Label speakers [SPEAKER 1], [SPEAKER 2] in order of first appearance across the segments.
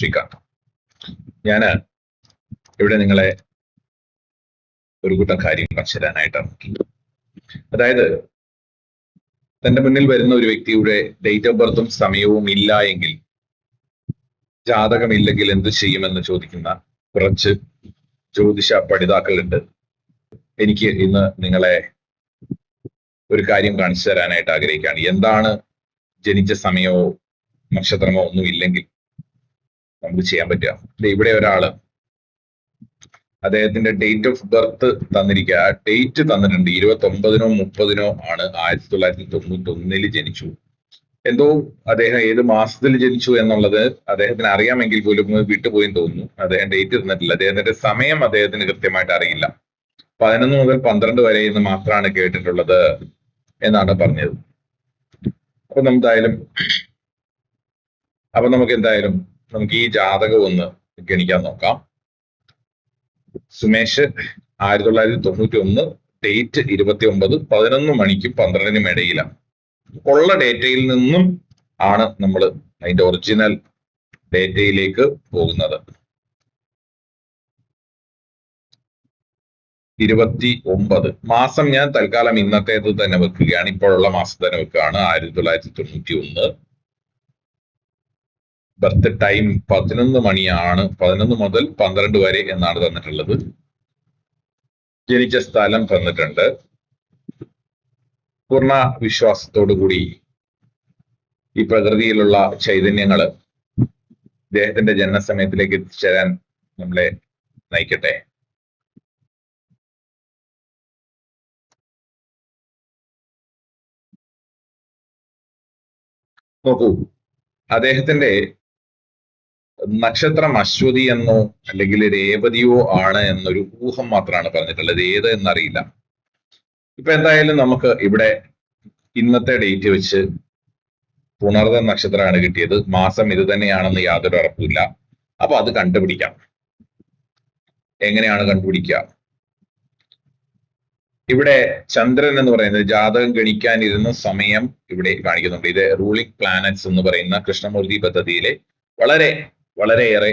[SPEAKER 1] ശ്രീകാന്ത് ഞാൻ ഇവിടെ നിങ്ങളെ ഒരു കൂട്ടം കാര്യം കാണിച്ചു നോക്കി അതായത് തന്റെ മുന്നിൽ വരുന്ന ഒരു വ്യക്തിയുടെ ഡേറ്റ് ഓഫ് ബർത്തും സമയവും ഇല്ല എങ്കിൽ ജാതകമില്ലെങ്കിൽ എന്ത് ചെയ്യുമെന്ന് ചോദിക്കുന്ന കുറച്ച് ജ്യോതിഷ പഠിതാക്കളുണ്ട്. എനിക്ക് ഇന്ന് നിങ്ങളെ ഒരു കാര്യം കാണിച്ചു തരാനായിട്ട് ആഗ്രഹിക്കുകയാണ്. എന്താണ് ജനിച്ച സമയമോ നക്ഷത്രമോ ഒന്നും ഇല്ലെങ്കിൽ നമുക്ക് ചെയ്യാൻ പറ്റുക. ഇവിടെ ഒരാൾ അദ്ദേഹത്തിന്റെ ഡേറ്റ് ഓഫ് ബർത്ത് തന്നിരിക്കുക ആ ഡേറ്റ് തന്നിട്ടുണ്ട്. ഇരുപത്തി ഒമ്പതിനോ മുപ്പതിനോ ആണ് ആയിരത്തി തൊള്ളായിരത്തി തൊണ്ണൂറ്റി ഒന്നിൽ ജനിച്ചു. എന്തോ അദ്ദേഹം ഏത് മാസത്തിൽ ജനിച്ചു എന്നുള്ളത് അദ്ദേഹത്തിന് അറിയാമെങ്കിൽ പോലും വിട്ടുപോയെന്ന് വിട്ടുപോയി തോന്നുന്നു. അദ്ദേഹം ഡേറ്റ് തന്നിട്ടില്ല. അദ്ദേഹത്തിന്റെ സമയം അദ്ദേഹത്തിന് കൃത്യമായിട്ട് അറിയില്ല. പതിനൊന്ന് മുതൽ പന്ത്രണ്ട് വരെ എന്ന് മാത്രമാണ് കേട്ടിട്ടുള്ളത് എന്നാണ് പറഞ്ഞത്. അപ്പൊ എന്തായാലും അപ്പൊ നമുക്ക് എന്തായാലും നമുക്ക് ഈ ജാതകം ഒന്ന് ഗണിക്കാൻ നോക്കാം. സുമേഷ് ആയിരത്തി തൊള്ളായിരത്തി തൊണ്ണൂറ്റി ഒന്ന് ഡേറ്റ് ഇരുപത്തി ഒമ്പത് പതിനൊന്ന് മണിക്കും പന്ത്രണ്ടിനും ഇടയിലാണ്. ഉള്ള ഡേറ്റയിൽ നിന്നും ആണ് നമ്മൾ അതിന്റെ ഒറിജിനൽ ഡേറ്റയിലേക്ക് പോകുന്നത്. ഇരുപത്തി ഒമ്പത് മാസം ഞാൻ തൽക്കാലം ഇന്നത്തേത് തന്നെ വെക്കുകയാണ്. ഇപ്പോഴുള്ള മാസം തന്നെ വെക്കുകയാണ്. ആയിരത്തി തൊള്ളായിരത്തി തൊണ്ണൂറ്റി ഒന്ന് ബർത്ത് ടൈം പതിനൊന്ന് മണിയാണ്. പതിനൊന്ന് മുതൽ പന്ത്രണ്ട് വരെ എന്നാണ് തന്നിട്ടുള്ളത്. ജനിച്ച സ്ഥലം തന്നിട്ടുണ്ട്. പൂർണ വിശ്വാസത്തോടു കൂടി ഈ പ്രകൃതിയിലുള്ള ചൈതന്യങ്ങൾ ഇദ്ദേഹത്തിന്റെ ജനനസമയത്തിലേക്ക് എത്തിച്ചേരാൻ നമ്മളെ നയിക്കട്ടെ. നോക്കൂ. അദ്ദേഹത്തിന്റെ നക്ഷത്രം അശ്വതി എന്നോ അല്ലെങ്കിൽ രേവതിയോ ആണ് എന്നൊരു ഊഹം മാത്രമാണ് പറഞ്ഞിട്ടുള്ളത്. ഏത് എന്നറിയില്ല. ഇപ്പൊ എന്തായാലും നമുക്ക് ഇവിടെ ഇന്നത്തെ ഡേറ്റ് വെച്ച് പുണർത നക്ഷത്രമാണ് കിട്ടിയത്. മാസം ഇത് തന്നെയാണെന്ന് യാതൊരു ഉറപ്പില്ല അപ്പൊ അത് കണ്ടുപിടിക്കാം. എങ്ങനെയാണ് കണ്ടുപിടിക്കുക? ഇവിടെ ചന്ദ്രൻ എന്ന് പറയുന്നത് ജാതകം ഗണിക്കാനിരുന്ന സമയം ഇവിടെ കാണിക്കുന്നുണ്ട്. ഇത് റൂളിംഗ് പ്ലാനറ്റ്സ് എന്ന് പറയുന്ന കൃഷ്ണമൂർത്തി പദ്ധതിയിലെ വളരെ വളരെയേറെ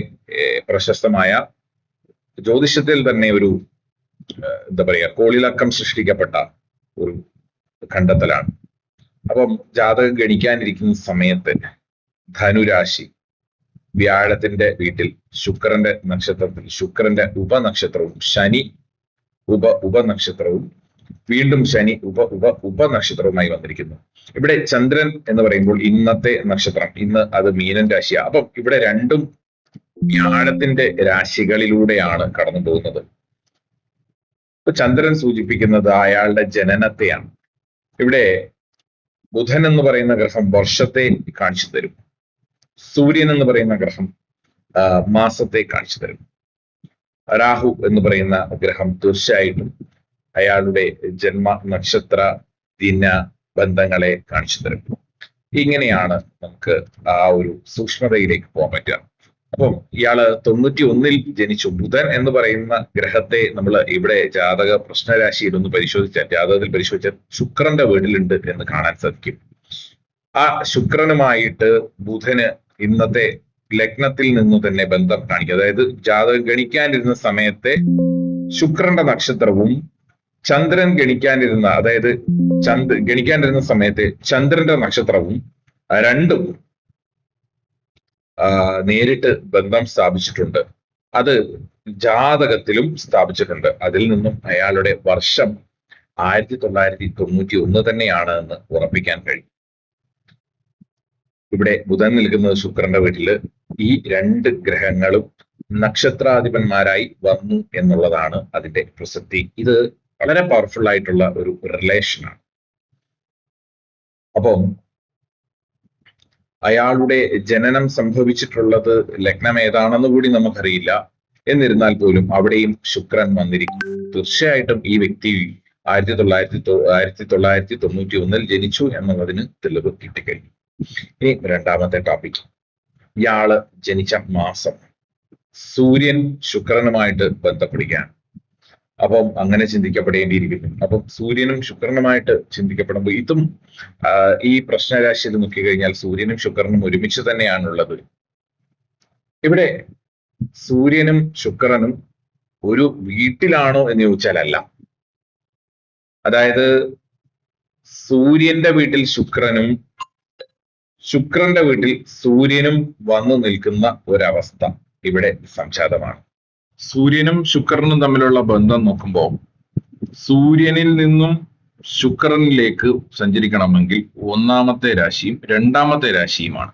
[SPEAKER 1] പ്രശസ്തമായ ജ്യോതിഷത്തിൽ തന്നെ ഒരു എന്താ പറയുക കോളിളക്കം സൃഷ്ടിക്കപ്പെട്ട ഒരു കണ്ടെത്തലാണ് അപ്പം ജാതകം ഗണിക്കാനിരിക്കുന്ന സമയത്ത് ധനുരാശി വ്യാഴത്തിന്റെ വീട്ടിൽ ശുക്രന്റെ നക്ഷത്രത്തിൽ ശുക്രന്റെ ഉപനക്ഷത്രവും ശനി ഉപ ഉപനക്ഷത്രവും വീണ്ടും ശനി ഉപ ഉപ ഉപനക്ഷത്രവുമായി വന്നിരിക്കുന്നു. ഇവിടെ ചന്ദ്രൻ എന്ന് പറയുമ്പോൾ ഇന്നത്തെ നക്ഷത്രം. ഇന്ന് അത് മീനൻ രാശിയാണ് അപ്പം ഇവിടെ രണ്ടും വ്യാഴത്തിന്റെ രാശികളിലൂടെയാണ് കടന്നു പോകുന്നത്. ഇപ്പൊ ചന്ദ്രൻ സൂചിപ്പിക്കുന്നത് അയാളുടെ ജനനത്തെയാണ്. ഇവിടെ ബുധൻ എന്ന് പറയുന്ന ഗ്രഹം വർഷത്തെ കാണിച്ചു തരും. സൂര്യൻ എന്ന് പറയുന്ന ഗ്രഹം മാസത്തെ കാണിച്ചു തരും. രാഹു എന്ന് പറയുന്ന ഗ്രഹം തീർച്ചയായിട്ടും അയാളുടെ ജന്മ നക്ഷത്ര ദിന ബന്ധങ്ങളെ കാണിച്ചു തരും ഇങ്ങനെയാണ് നമുക്ക് ആ ഒരു സൂക്ഷ്മതയിലേക്ക് പോകാൻ പറ്റുക. അപ്പം ഇയാൾ തൊണ്ണൂറ്റി ഒന്നിൽ ജനിച്ചു. ബുധൻ എന്ന് പറയുന്ന ഗ്രഹത്തെ നമ്മൾ ഇവിടെ ജാതക പ്രശ്നരാശിയിൽ ഒന്ന് പരിശോധിച്ചാൽ ജാതകത്തിൽ പരിശോധിച്ചാൽ ശുക്രന്റെ വീട്ടിലുണ്ട് എന്ന് കാണാൻ സാധിക്കും. ആ ശുക്രനുമായിട്ട് ബുധന് ഇന്നത്തെ ലഗ്നത്തിൽ നിന്ന് തന്നെ ബന്ധം കാണിക്കുക. അതായത് ജാതകം ഗണിക്കാനിരുന്ന സമയത്തെ ശുക്രന്റെ നക്ഷത്രവും ചന്ദ്രൻ ഗണിക്കാനിരുന്ന അതായത് ചന്ദ്ര ഗണിക്കാനിരുന്ന സമയത്ത് ചന്ദ്രന്റെ നക്ഷത്രവും രണ്ടും നേരിട്ട് ബന്ധം സ്ഥാപിച്ചിട്ടുണ്ട്. അത് ജാതകത്തിലും സ്ഥാപിച്ചിട്ടുണ്ട്. അതിൽ നിന്നും അയാളുടെ വർഷം ആയിരത്തി തൊള്ളായിരത്തി തൊണ്ണൂറ്റി ഒന്ന് തന്നെയാണ് എന്ന് ഉറപ്പിക്കാൻ കഴിയും. ഇവിടെ ബുധൻ നിൽക്കുന്നത് ശുക്രന്റെ വീട്ടിൽ. ഈ രണ്ട് ഗ്രഹങ്ങളും നക്ഷത്രാധിപന്മാരായി വന്നു എന്നുള്ളതാണ് അതിന്റെ പ്രസക്തി. ഇത് വളരെ പവർഫുൾ ആയിട്ടുള്ള ഒരു റിലേഷനാണ് അപ്പം അയാളുടെ ജനനം സംഭവിച്ചിട്ടുള്ളത് ലഗ്നം ഏതാണെന്ന് കൂടി നമുക്കറിയില്ല. എന്നിരുന്നാൽ പോലും അവിടെയും ശുക്രൻ വന്നിരിക്കും തീർച്ചയായിട്ടും ഈ വ്യക്തി ആയിരത്തി തൊള്ളായിരത്തി ആയിരത്തി തൊള്ളായിരത്തി തൊണ്ണൂറ്റി ഒന്നിൽ ജനിച്ചു എന്നുള്ളതിന് തെളിവ് കിട്ടിക്കഴിഞ്ഞു. ഇനി രണ്ടാമത്തെ ടോപ്പിക് ഇയാൾ ജനിച്ച മാസം സൂര്യൻ ശുക്രനുമായിട്ട് ബന്ധപ്പെടുകയാണ്. അപ്പം അങ്ങനെ ചിന്തിക്കപ്പെടേണ്ടിയിരിക്കുന്നു. അപ്പം സൂര്യനും ശുക്രനുമായിട്ട് ചിന്തിക്കപ്പെടുമ്പോൾ ഇതും ഈ പ്രശ്നരാശിയിൽ നോക്കിക്കഴിഞ്ഞാൽ സൂര്യനും ശുക്രനും ഒരുമിച്ച് തന്നെയാണുള്ളത്. ഇവിടെ സൂര്യനും ശുക്രനും ഒരു വീട്ടിലാണോ എന്ന് ചോദിച്ചാൽ അല്ല അതായത് സൂര്യന്റെ വീട്ടിൽ ശുക്രനും ശുക്രന്റെ വീട്ടിൽ സൂര്യനും വന്നു നിൽക്കുന്ന ഒരവസ്ഥ ഇവിടെ സംജാതമാണ്. സൂര്യനും ശുക്രനും തമ്മിലുള്ള ബന്ധം നോക്കുമ്പോൾ സൂര്യനിൽ നിന്നും ശുക്രനിലേക്ക് സഞ്ചരിക്കണമെങ്കിൽ ഒന്നാമത്തെ രാശിയും രണ്ടാമത്തെ രാശിയുമാണ്.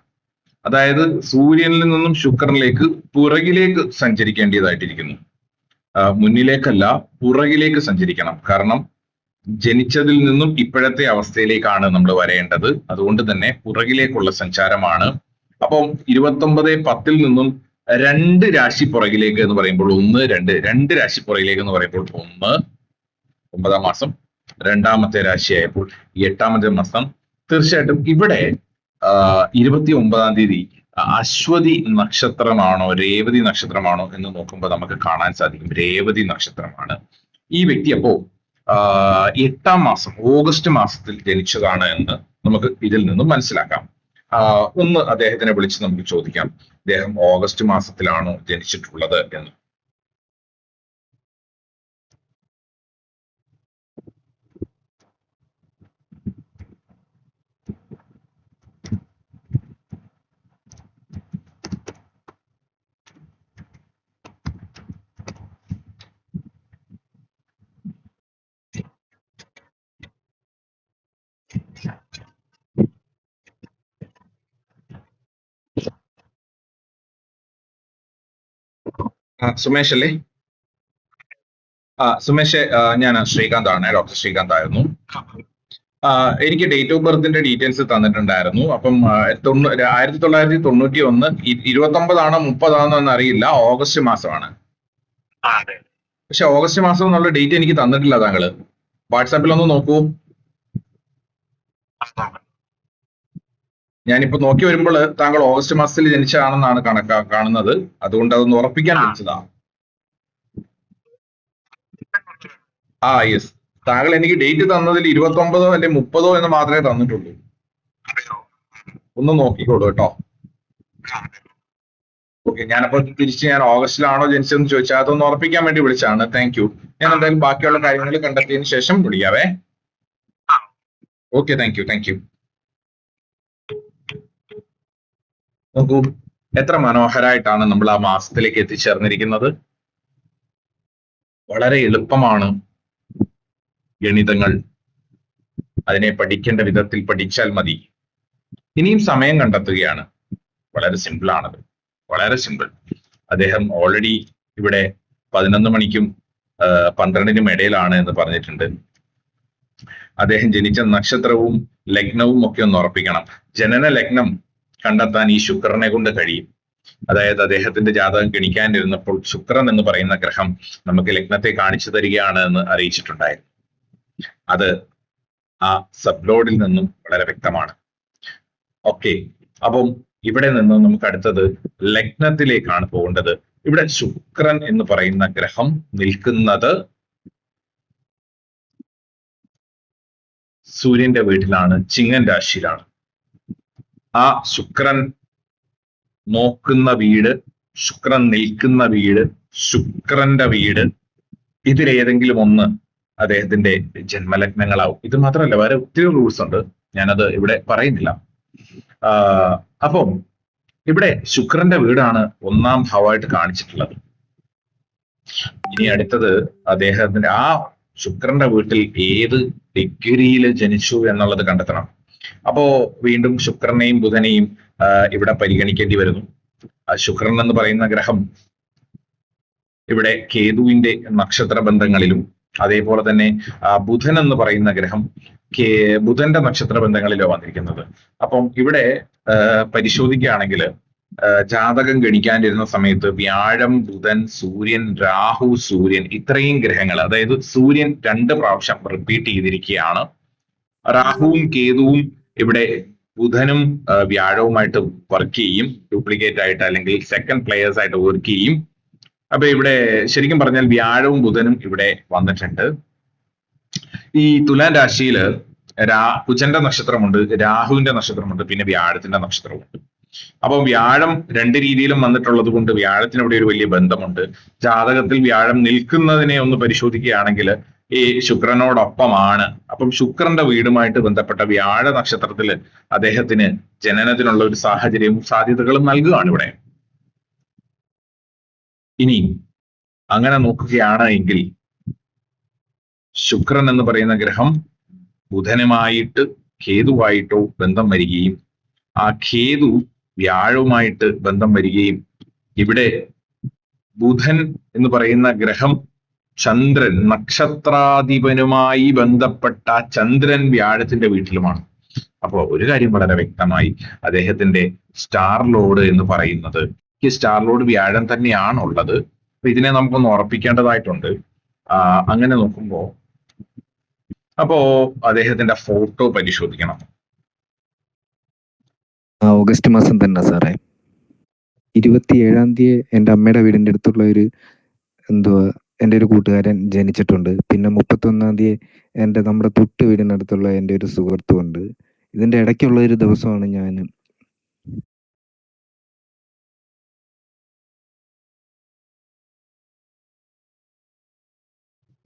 [SPEAKER 1] അതായത് സൂര്യനിൽ നിന്നും ശുക്രനിലേക്ക് പുറകിലേക്ക് സഞ്ചരിക്കേണ്ടതായിട്ടിരിക്കുന്നു. മുന്നിലേക്കല്ല പുറകിലേക്ക് സഞ്ചരിക്കണം. കാരണം ജനിച്ചതിൽ നിന്നും ഇപ്പോഴത്തെ അവസ്ഥയിലേക്കാണ് നമ്മൾ വരേണ്ടത്. അതുകൊണ്ട് തന്നെ പുറകിലേക്കുള്ള സഞ്ചാരമാണ്. അപ്പം ഇരുപത്തി ഒമ്പത് പത്തിൽ നിന്നും രണ്ട് രാശി പുറകിലേക്ക് എന്ന് പറയുമ്പോൾ ഒന്ന് രണ്ട് രണ്ട് രാശി പുറകിലേക്ക് എന്ന് പറയുമ്പോൾ ഒന്ന്. ഒമ്പതാം മാസം രണ്ടാമത്തെ രാശിയായപ്പോൾ എട്ടാമത്തെ മാസം തീർച്ചയായിട്ടും ഇവിടെ ഇരുപത്തി ഒമ്പതാം തീയതി അശ്വതി നക്ഷത്രമാണോ രേവതി നക്ഷത്രമാണോ എന്ന് നോക്കുമ്പോൾ നമുക്ക് കാണാൻ സാധിക്കും. രേവതി നക്ഷത്രമാണ്. ഈ വ്യക്തി അപ്പോ എട്ടാം മാസം ഓഗസ്റ്റ് മാസത്തിൽ ജനിച്ചതാണ് എന്ന് നമുക്ക് ഇതിൽ നിന്നും മനസ്സിലാക്കാം. ഒന്ന് അദ്ദേഹത്തിനെ വിളിച്ച് നമുക്ക് ചോദിക്കാം. അദ്ദേഹം ഓഗസ്റ്റ് മാസത്തിലാണോ ജനിച്ചിട്ടുള്ളത് എന്ന്. സുമേഷ് അല്ലേ? ആ സുമേഷ് ഞാൻ ശ്രീകാന്ത് ആണ്. ഡോക്ടർ ശ്രീകാന്ത് ആയിരുന്നു. എനിക്ക് ഡേറ്റ് ഓഫ് ബർത്തിന്റെ ഡീറ്റെയിൽസ് തന്നിട്ടുണ്ടായിരുന്നു. അപ്പം ആയിരത്തി തൊള്ളായിരത്തി തൊണ്ണൂറ്റി ഒന്ന് ഇരുപത്തി ഒമ്പതാണോ മുപ്പതാണോ എന്ന് അറിയില്ല ഓഗസ്റ്റ് മാസമാണ്. പക്ഷെ ഓഗസ്റ്റ് മാസം എന്നുള്ള ഡേറ്റ് എനിക്ക് തന്നിട്ടില്ല താങ്കൾ. വാട്സാപ്പിൽ ഒന്ന് നോക്കൂ ഞാനിപ്പോ നോക്കി വരുമ്പോൾ താങ്കൾ ഓഗസ്റ്റ് മാസത്തിൽ ജനിച്ചതാണെന്നാണ് കണക്കാ കാണുന്നത്. അതുകൊണ്ട് അതൊന്ന് ഉറപ്പിക്കാൻ വിളിച്ചതാ. ആ യെസ് താങ്കൾ എനിക്ക് ഡേറ്റ് തന്നതിൽ ഇരുപത്തി ഒമ്പതോ അല്ലെ മുപ്പതോ എന്ന് മാത്രമേ തന്നിട്ടുള്ളൂ. ഒന്ന് നോക്കിക്കോളൂ കേട്ടോ. ഓക്കെ ഞാനപ്പോ തിരിച്ച് ഞാൻ ഓഗസ്റ്റിലാണോ ജനിച്ചതെന്ന് ചോദിച്ചാൽ അതൊന്ന് ഉറപ്പിക്കാൻ വേണ്ടി വിളിച്ചാണ് താങ്ക് യു ഞാൻ എന്തായാലും ബാക്കിയുള്ള കാര്യങ്ങൾ കണ്ടെത്തിയതിന് ശേഷം വിളിക്കാവേ. Okay thank you thank you നോക്കൂ എത്ര മനോഹരായിട്ടാണ് നമ്മൾ ആ മാസത്തിലേക്ക് എത്തിച്ചേർന്നിരിക്കുന്നത്. വളരെ എളുപ്പമാണ് ഗണിതങ്ങൾ അതിനെ പഠിക്കേണ്ട വിധത്തിൽ പഠിച്ചാൽ മതി. ഇനിയും സമയം കണ്ടെത്തുകയാണ്. വളരെ സിമ്പിൾ ആണത്. വളരെ സിമ്പിൾ അദ്ദേഹം ഓൾറെഡി ഇവിടെ പതിനൊന്ന് മണിക്കും പന്ത്രണ്ടിനും ഇടയിലാണ് എന്ന് പറഞ്ഞിട്ടുണ്ട്. അദ്ദേഹം ജനിച്ച നക്ഷത്രവും ലഗ്നവും ഒക്കെ ഒന്ന് ഉറപ്പിക്കണം. ജനന ലഗ്നം കണ്ടെത്താൻ ഈ ശുക്രനെ കൊണ്ട് കഴിയും. അതായത് അദ്ദേഹത്തിന്റെ ജാതകം ഗണിക്കാനിരുന്നപ്പോൾ ശുക്രൻ എന്ന് പറയുന്ന ഗ്രഹം നമുക്ക് ലഗ്നത്തെ കാണിച്ചു തരികയാണ് എന്ന് അറിയിച്ചിട്ടുണ്ടായിരുന്നു. അത് ആ സബ്ലോഡിൽ നിന്നും വളരെ വ്യക്തമാണ്. ഓക്കെ അപ്പം ഇവിടെ നിന്ന് നമുക്ക് അടുത്തത് ലഗ്നത്തിലേക്കാണ് പോകേണ്ടത്. ഇവിടെ ശുക്രൻ എന്ന് പറയുന്ന ഗ്രഹം നിൽക്കുന്നത് സൂര്യന്റെ വീട്ടിലാണ് ചിങ്ങൻ രാശിയിലാണ്. ആ ശുക്രൻ നോക്കുന്ന വീട് ശുക്രൻ നിൽക്കുന്ന വീട് ശുക്രന്റെ വീട് ഇതിലേതെങ്കിലും ഒന്ന് അദ്ദേഹത്തിന്റെ ജന്മലഗ്നങ്ങളാവും. ഇത് മാത്രമല്ല വേറെ ഒത്തിരി റൂൾസ് ഉണ്ട്. ഞാനത് ഇവിടെ പറയുന്നില്ല. അപ്പം ഇവിടെ ശുക്രന്റെ വീടാണ് ഒന്നാം ഭാവമായിട്ട് കാണിച്ചിട്ടുള്ളത്. ഇനി അടുത്തത് അദ്ദേഹത്തിന്റെ ആ ശുക്രന്റെ വീട്ടിൽ ഏത് ഡിഗ്രിയിൽ ജനിച്ചു എന്നുള്ളത് കണ്ടെത്തണം. അപ്പോ വീണ്ടും ശുക്രനെയും ബുധനെയും ഇവിടെ പരിഗണിക്കേണ്ടി വരുന്നു. ശുക്രൻ എന്ന് പറയുന്ന ഗ്രഹം ഇവിടെ കേതുവിന്റെ നക്ഷത്ര ബന്ധങ്ങളിലും അതേപോലെ തന്നെ ബുധൻ എന്ന് പറയുന്ന ഗ്രഹം ബുധന്റെ നക്ഷത്ര ബന്ധങ്ങളിലോ വന്നിരിക്കുന്നത്. അപ്പം ഇവിടെ പരിശോധിക്കുകയാണെങ്കിൽ ജാതകം ഗണിക്കാനിരുന്ന സമയത്ത് വ്യാഴം ബുധൻ സൂര്യൻ രാഹു സൂര്യൻ ഇത്രയും ഗ്രഹങ്ങൾ അതായത് സൂര്യൻ രണ്ട് പ്രാവശ്യം റിപ്പീറ്റ് ചെയ്തിരിക്കുകയാണ്. രാഹുവും കേതുവും ഇവിടെ ബുധനും വ്യാഴവുമായിട്ട് വർക്ക് ചെയ്യും. ഡ്യൂപ്ലിക്കേറ്റ് ആയിട്ട് അല്ലെങ്കിൽ സെക്കൻഡ് പ്ലെയേഴ്സ് ആയിട്ട് വർക്ക് ചെയ്യും. അപ്പൊ ഇവിടെ ശരിക്കും പറഞ്ഞാൽ വ്യാഴവും ബുധനും ഇവിടെ വന്നിട്ടുണ്ട്. ഈ തുലാൻ രാശിയിൽ രാ കുജന്റെ നക്ഷത്രമുണ്ട് രാഹുവിന്റെ നക്ഷത്രമുണ്ട് പിന്നെ വ്യാഴത്തിന്റെ നക്ഷത്രമുണ്ട്. അപ്പൊ വ്യാഴം രണ്ട് രീതിയിലും വന്നിട്ടുള്ളത് കൊണ്ട് വ്യാഴത്തിന് ഇവിടെ ഒരു വലിയ ബന്ധമുണ്ട്. ജാതകത്തിൽ വ്യാഴം നിൽക്കുന്നതിനെ ഒന്ന് പരിശോധിക്കുകയാണെങ്കിൽ ഈ ശുക്രനോടൊപ്പമാണ്. അപ്പം ശുക്രന്റെ വീടുമായിട്ട് ബന്ധപ്പെട്ട വ്യാഴ നക്ഷത്രത്തിൽ അദ്ദേഹത്തിന് ജനനത്തിനുള്ള ഒരു സാഹചര്യവും സാധ്യതകളും നൽകുകയാണ് ഇവിടെ. ഇനി അങ്ങനെ നോക്കുകയാണ് എങ്കിൽ ശുക്രൻ എന്ന് പറയുന്ന ഗ്രഹം ബുധനുമായിട്ട് കേതുവായിട്ടോ ബന്ധം വരികയും ആ കേതു വ്യാഴവുമായിട്ട് ബന്ധം വരികയും ഇവിടെ ബുധൻ എന്ന് പറയുന്ന ഗ്രഹം ചന്ദ്രൻ നക്ഷത്രാധിപനുമായി ബന്ധപ്പെട്ട ചന്ദ്രൻ വ്യാഴത്തിന്റെ വീട്ടിലുമാണ്. അപ്പോൾ ഒരു കാര്യം വളരെ വ്യക്തമായി അദ്ദേഹത്തിന്റെ സ്റ്റാർ ലോഡ് എന്ന് പറയുന്നത് ഈ സ്റ്റാർ ലോഡ് വ്യാഴം തന്നെയാണ് ഉള്ളത് അപ്പൊ ഇതിനെ നമുക്കൊന്ന് ഉറപ്പിക്കേണ്ടതായിട്ടുണ്ട്. അങ്ങനെ നോക്കുമ്പോ അപ്പോ അദ്ദേഹത്തിന്റെ ഫോട്ടോ പരിശോധിക്കണം.
[SPEAKER 2] ഓഗസ്റ്റ് മാസം തന്നെ സാറേ. ഇരുപത്തി ഏഴാം തീയതി എന്റെ അമ്മയുടെ വീടിന്റെ അടുത്തുള്ള ഒരു എന്തുവാ എന്റെ ഒരു കൂട്ടുകാരൻ ജനിച്ചിട്ടുണ്ട്. പിന്നെ മുപ്പത്തൊന്നാം തീയതി എന്റെ നമ്മുടെ തൊട്ട് വീടിനടുത്തുള്ള എന്റെ ഒരു സുഹൃത്തുമുണ്ട്. ഇതിന്റെ ഇടയ്ക്കുള്ള ഒരു ദിവസമാണ് ഞാൻ.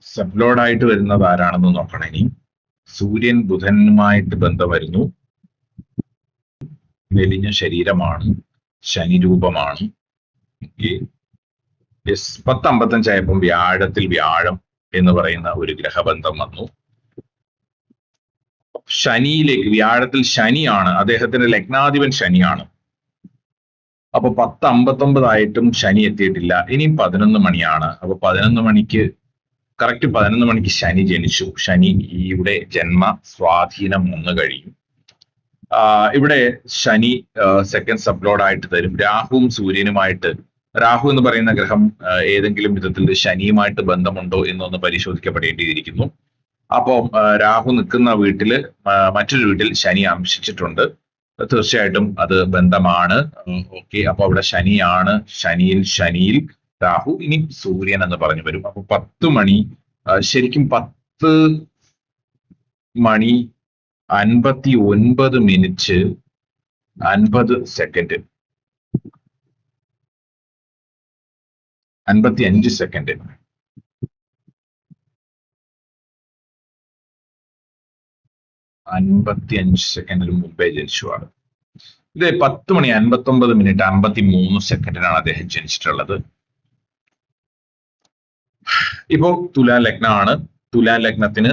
[SPEAKER 1] സബ്ലോഡ് ആയിട്ട് വരുന്നത് ആരാണെന്ന് നോക്കണം ഇനി. സൂര്യൻ ബുധനുമായിട്ട് ബന്ധം വരുന്നു മെലിഞ്ഞ ശരീരമാണ്. ശനി രൂപമാണ് യെസ് പത്തമ്പത്തഞ്ചായപ്പം വ്യാഴത്തിൽ വ്യാഴം എന്ന് പറയുന്ന ഒരു ഗ്രഹബന്ധം വന്നു. ശനിയിലേക്ക് വ്യാഴത്തിൽ ശനിയാണ്. അദ്ദേഹത്തിന്റെ ലഗ്നാധിപൻ ശനിയാണ്. അപ്പൊ പത്ത് അമ്പത്തൊമ്പതായിട്ടും ശനി എത്തിയിട്ടില്ല. ഇനി പതിനൊന്ന് മണിയാണ്. അപ്പൊ പതിനൊന്ന് മണിക്ക് കറക്റ്റ് പതിനൊന്ന് മണിക്ക് ശനി ജനിച്ചു. ശനി ഇവിടെ ജന്മ സ്വാധീനം ഒന്ന് കഴിയും. ഇവിടെ ശനി സെക്കൻഡ് സബ്ലോഡ് ആയിട്ട് തരും. രാഹുവും സൂര്യനുമായിട്ട് രാഹു എന്ന് പറയുന്ന ഗ്രഹം ഏതെങ്കിലും വിധത്തിൽ ശനിയുമായിട്ട് ബന്ധമുണ്ടോ എന്നൊന്ന് പരിശോധിക്കപ്പെടേണ്ടിയിരിക്കുന്നു. അപ്പം ആ, രാഹു നിൽക്കുന്ന വീട്ടിൽ മറ്റൊരു വീട്ടിൽ ശനി അംശിച്ചിട്ടുണ്ട് തീർച്ചയായിട്ടും അത് ബന്ധമാണ്. ഓക്കെ. അപ്പൊ അവിടെ ശനിയാണ്. ശനിയിൽ ശനിയിൽ രാഹു ഇനി സൂര്യൻ എന്ന് പറഞ്ഞു വരും. അപ്പൊ പത്ത് മണി ശരിക്കും പത്ത് മണി അൻപത്തി ഒൻപത് മിനിറ്റ് അൻപത് സെക്കൻഡ്. അൻപത്തി അഞ്ച് സെക്കൻഡ് അൻപത്തി അഞ്ച് സെക്കൻഡിന് മുമ്പേ ജനിച്ചു ആൾ ഇത് പത്ത് മണി അൻപത്തി ഒമ്പത് മിനിറ്റ് അമ്പത്തി മൂന്ന് സെക്കൻഡിനാണ് അദ്ദേഹം ജനിച്ചിട്ടുള്ളത്. ഇപ്പോ തുലാ ലഗ്നമാണ് തുലാ ലഗ്നത്തിന്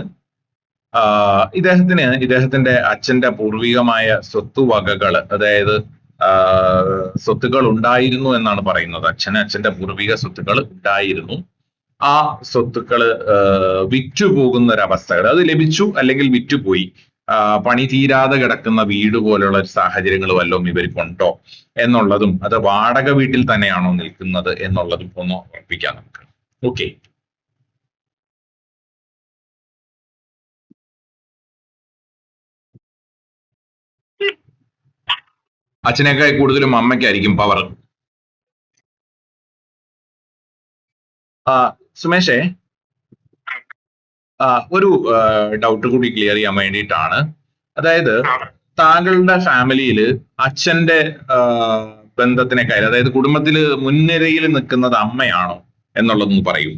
[SPEAKER 1] ഇദ്ദേഹത്തിന് ഇദ്ദേഹത്തിന്റെ അച്ഛന്റെ പൂർവികമായ സ്വത്തുവകകൾ അതായത് ആ, സ്വത്തുകൾ ഉണ്ടായിരുന്നു എന്നാണ് പറയുന്നത്. അച്ഛന് അച്ഛന്റെ പൂർവിക സ്വത്തുക്കൾ ഉണ്ടായിരുന്നു. ആ സ്വത്തുക്കൾ വിറ്റു വിറ്റുപോകുന്ന ഒരവസ്ഥകൾ അത് ലഭിച്ചു അല്ലെങ്കിൽ വിറ്റുപോയി. പണി തീരാതെ കിടക്കുന്ന വീട് പോലുള്ള സാഹചര്യങ്ങൾ വല്ലതും ഇവർക്കുണ്ടോ എന്നുള്ളതും അത് വാടക വീട്ടിൽ തന്നെയാണോ നിൽക്കുന്നത് എന്നുള്ളതും ഒന്ന് ഉറപ്പിക്കാം നമുക്ക്. ഓക്കെ അച്ഛനേക്കാൾ കൂടുതലും അമ്മയ്ക്കായിരിക്കും പവർ സുമേഷേ ഒരു ഡൗട്ട് കൂടി ക്ലിയർ ചെയ്യാൻ വേണ്ടിയിട്ടാണ്. അതായത് താങ്കളുടെ ഫാമിലിയിൽ അച്ഛന്റെ ആ, ബന്ധത്തിനെ കാര്യം അതായത് കുടുംബത്തിൽ മുൻനിരയിൽ നിൽക്കുന്നത് അമ്മയാണോ എന്നുള്ളതൊന്ന് പറയൂ.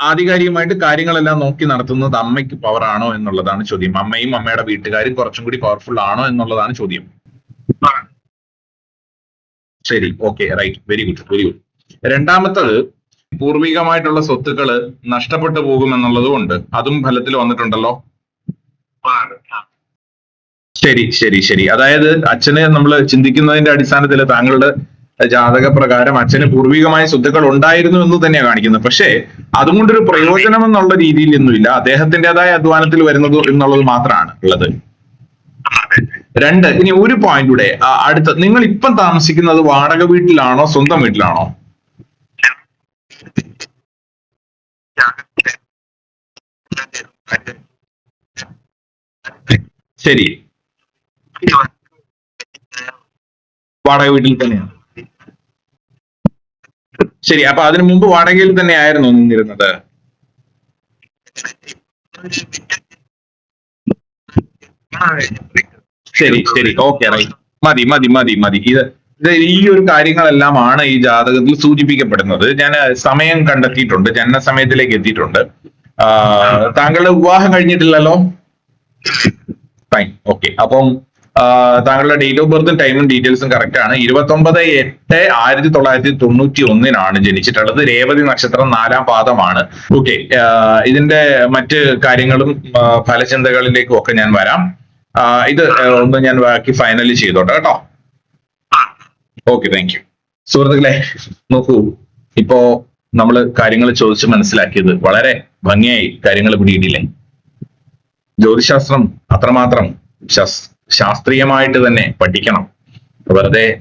[SPEAKER 1] ആധികാരികമായിട്ട് കാര്യങ്ങളെല്ലാം നോക്കി നടത്തുന്നത് അമ്മയ്ക്ക് പവർ ആണോ എന്നുള്ളതാണ് ചോദ്യം. അമ്മയും അമ്മയുടെ വീട്ടുകാരും കുറച്ചും കൂടി പവർഫുൾ ആണോ എന്നുള്ളതാണ് ചോദ്യം. ശരി. Okay right very good very good രണ്ടാമത്തത് പൂർവികമായിട്ടുള്ള സ്വത്തുക്കൾ നഷ്ടപ്പെട്ടു പോകും എന്നുള്ളതും ഉണ്ട്. അതും ഫലത്തിൽ വന്നിട്ടുണ്ടല്ലോ? ശരി ശരി ശരി. അതായത് അച്ഛനെ നമ്മൾ ചിന്തിക്കുന്നതിന്റെ അടിസ്ഥാനത്തിൽ താങ്കളുടെ ജാതക പ്രകാരം അച്ഛന് പൂർവികമായ സ്വത്തുക്കൾ ഉണ്ടായിരുന്നു എന്ന് തന്നെയാണ് കാണിക്കുന്നത്. പക്ഷേ അതുകൊണ്ടൊരു പ്രയോജനം എന്നുള്ള രീതിയിൽ ഒന്നുമില്ല. അദ്ദേഹത്തിന്റെതായ അധ്വാനത്തിൽ വരുന്നത് എന്നുള്ളത് മാത്രമാണ് ഉള്ളത്. രണ്ട് ഇനി ഒരു പോയിന്റ് കൂടെ അടുത്ത നിങ്ങൾ ഇപ്പം താമസിക്കുന്നത് വാടക വീട്ടിലാണോ സ്വന്തം വീട്ടിലാണോ? ശരി. വാടക വീട്ടിൽ തന്നെയാണ്. ശരി അപ്പൊ അതിനു മുമ്പ് വാടകയിൽ തന്നെ ആയിരുന്നു നിന്നിരുന്നത്. ശരി ശരി ഓക്കെ റൈറ്റ്. മതി മതി മതി മതി. ഇത് ഈ ഒരു കാര്യങ്ങളെല്ലാമാണ് ഈ ജാതകത്തിൽ സൂചിപ്പിക്കപ്പെടുന്നത്. ഞാൻ സമയം കണ്ടെത്തിയിട്ടുണ്ട് ജനന സമയത്തിലേക്ക് എത്തിയിട്ടുണ്ട് താങ്കളുടെ വിവാഹം കഴിഞ്ഞിട്ടില്ലല്ലോ? ഫൈൻ ഓക്കെ അപ്പം താങ്കളുടെ ഡേറ്റ് ഓഫ് ബർത്തും ടൈമും ഡീറ്റെയിൽസും കറക്റ്റ് ആണ് ഇരുപത്തി ഒമ്പത് എട്ട് ആയിരത്തി തൊള്ളായിരത്തി തൊണ്ണൂറ്റി ഒന്നിനാണ് ജനിച്ചിട്ടുള്ളത്. രേവതി നക്ഷത്രം നാലാം പാദമാണ്. ഓക്കെ ഇതിന്റെ മറ്റ് കാര്യങ്ങളും ഫലചിന്തകളിലേക്കും ഒക്കെ ഞാൻ വരാം. ഇത് ഒന്ന് ഞാൻ ബാക്കി ഫൈനലി ചെയ്തോട്ടെ കേട്ടോ. ഓക്കെ താങ്ക് യു സുഹൃത്തുക്കളെ നോക്കൂ ഇപ്പോ നമ്മൾ കാര്യങ്ങൾ ചോദിച്ച് മനസ്സിലാക്കിയത് വളരെ ഭംഗിയായി കാര്യങ്ങൾ പിടിയിട്ടില്ലേ? ജ്യോതിശാസ്ത്രം അത്രമാത്രം ശാസ്ത്രീയമായിട്ട് തന്നെ പഠിക്കണം. വെറുതെ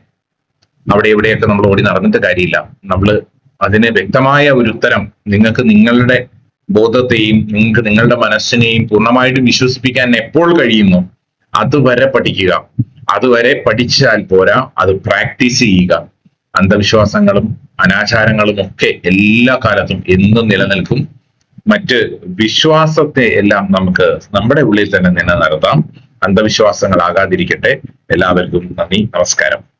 [SPEAKER 1] അവിടെ ഇവിടെയൊക്കെ നമ്മൾ ഓടി നടന്നിട്ട് കാര്യമില്ല. നമ്മൾ അതിന് വ്യക്തമായ ഒരു ഉത്തരം നിങ്ങൾക്ക് നിങ്ങളുടെ ബോധത്തെയും നിങ്ങൾക്ക് നിങ്ങളുടെ മനസ്സിനെയും പൂർണമായിട്ടും വിശ്വസിപ്പിക്കാൻ എപ്പോൾ കഴിയുന്നു അതുവരെ പഠിക്കുക. അതുവരെ പഠിച്ചാൽ പോരാ അത് പ്രാക്ടീസ് ചെയ്യുക. അന്ധവിശ്വാസങ്ങളും അനാചാരങ്ങളും ഒക്കെ എല്ലാ കാലത്തും എന്നും നിലനിൽക്കും. മറ്റ് വിശ്വാസത്തെ എല്ലാം നമുക്ക് നമ്മുടെ ഉള്ളിൽ തന്നെ നിലനിർത്താം. അന്ധവിശ്വാസങ്ങളാകാതിരിക്കട്ടെ. എല്ലാവർക്കും നന്ദി നമസ്കാരം.